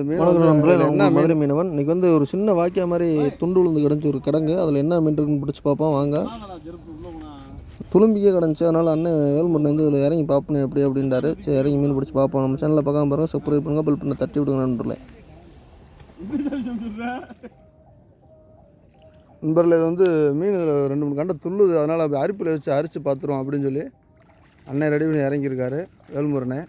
என்ன மதுரை மீனவன். இன்னைக்கு வந்து ஒரு சின்ன வாக்கியா மாதிரி துண்டு விழுந்து கிடந்துச்சு ஒரு கிடங்கு. அதில் என்ன மீன் இருக்குன்னு பிடிச்சி பார்ப்போம். வாங்க. துளும்பிக்கே கிடந்துச்சு. அதனால் அண்ணன் வேல்முருகன் வந்து இதில் இறங்கி பார்ப்பணும் எப்படி அப்படின்றாரு. சரி இறங்கி மீன் பிடிச்சி பார்ப்போம். நம்ம சேனலில் பார்க்காம பாருங்க. சப்ஸ்கிரைப் பண்ணுங்க. பெல் பண்ண தட்டி விடுங்க நண்பர்களே. நண்பர்களே இது வந்து மீன் இதில் ரெண்டு மூணு கண்டை துள்ளுது. அதனால் அப்படி அரிப்பில் வச்சு அரிச்சு பார்த்துருவோம் அப்படின்னு சொல்லி அண்ணன் ரெடி பண்ணி இறங்கியிருக்காரு வேல்முருகனே.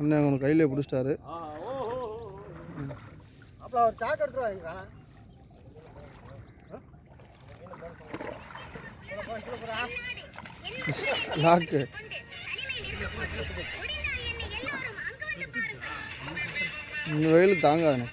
அண்ணன் அவனை கையிலே பிடிச்சிட்டாரு. அப்புறம் அவர் சாக்கு எடுத்துருவாங்க லாக்கு இந்த வெயில் தாங்காதுண்ணே.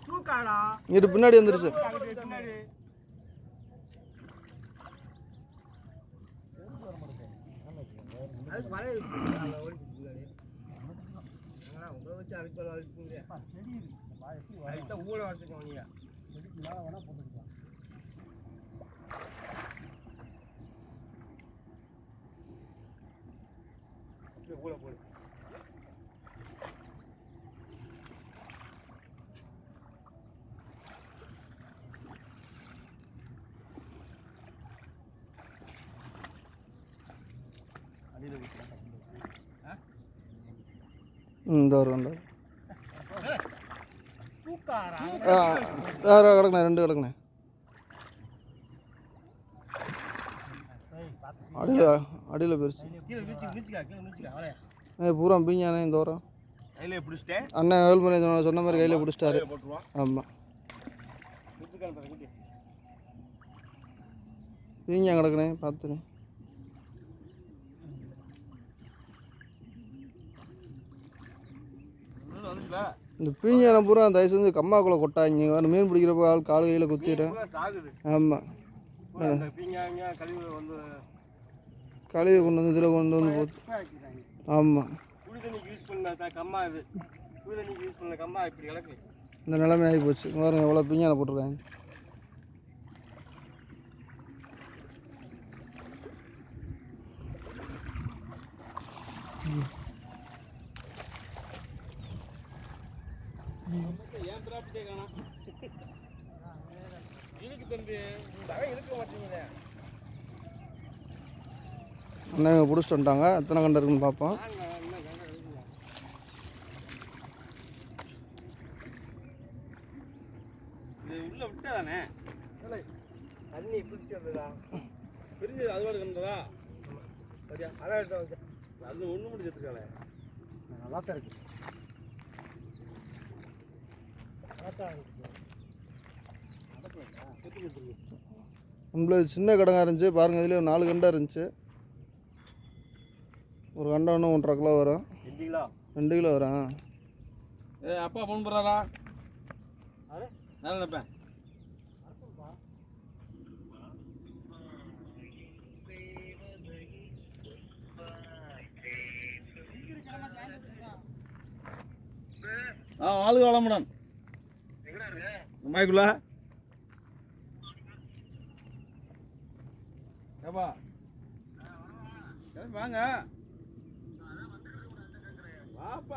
தூக்காடா இங்கிட்டு பின்னாடி வந்துருச்சு பின்னாடி வச்சுக்கோங்க ஊழ வச்சுக்கோங்க நீங்கள் அப்படியே ஊழ போடு ம் இந்த ஒரு ரெண்டு தூக்காரா ஆ வேறு கிடக்குண்ணே ரெண்டு கிடக்குண்ணே அடியில் அடியில் பெருசு. ஏ பூரா பீஞ்சானே இந்த வாரம். கையிலே பிடிச்சிட்டேன். அண்ணன் வேல்முறை சொன்ன சொன்ன மாதிரி கையில் பிடிச்சிட்டாரு. ஆமாம் பீஞ்சா பார்த்துண்ணே வந்துச்சுல? இந்த பீஞ்சான பூரா தயவு செஞ்சு கம்மாக்குள்ளே கொட்டாங்க வேறு மீன் பிடிக்கிறப்ப ஆள் கால் கையில் குத்திடுறேன் ஆமாம் கழுவி கொண்டு வந்து இதில் கொண்டு வந்து போச்சு ஆமாம் குடி தண்ணிக்கு யூஸ் பண்ண கம்மா இது குடி தண்ணிக்கு யூஸ் பண்ண கம்மா இப்படி கிடக்கு இந்த நிலைமை ஆகி போச்சு. பாருங்க எவ்வளோ பீஞ்சான போட்டிருக்காங்க. ஏன் பிராப்டியே காணாம் இருக்கு தம்பி. இந்த அவை இருக்க மாட்டேங்குதே. அண்ணன் பிடிச்சிட்டு வந்துட்டாங்க. எத்தனை கண்டு இருக்குன்னு பார்ப்போம். நம்மளது சின்ன கடங்கா இருந்துச்சு. பாருங்கள் இதுலேயே ஒரு நாலு கண்டா இருந்துச்சு. ஒரு கண்டை ஒன்று ஒன்றரை கிலோ வரும். ரெண்டுங்களா ரெண்டு கிலோ வரும் ஏ அப்பா ஃபோன் பண்ணுறாரா நான் நினைப்பேன் ஆ ஆளு வளமுடன் மைக்குள்ள ஏப்பா. வாங்க. Ah, rapaz.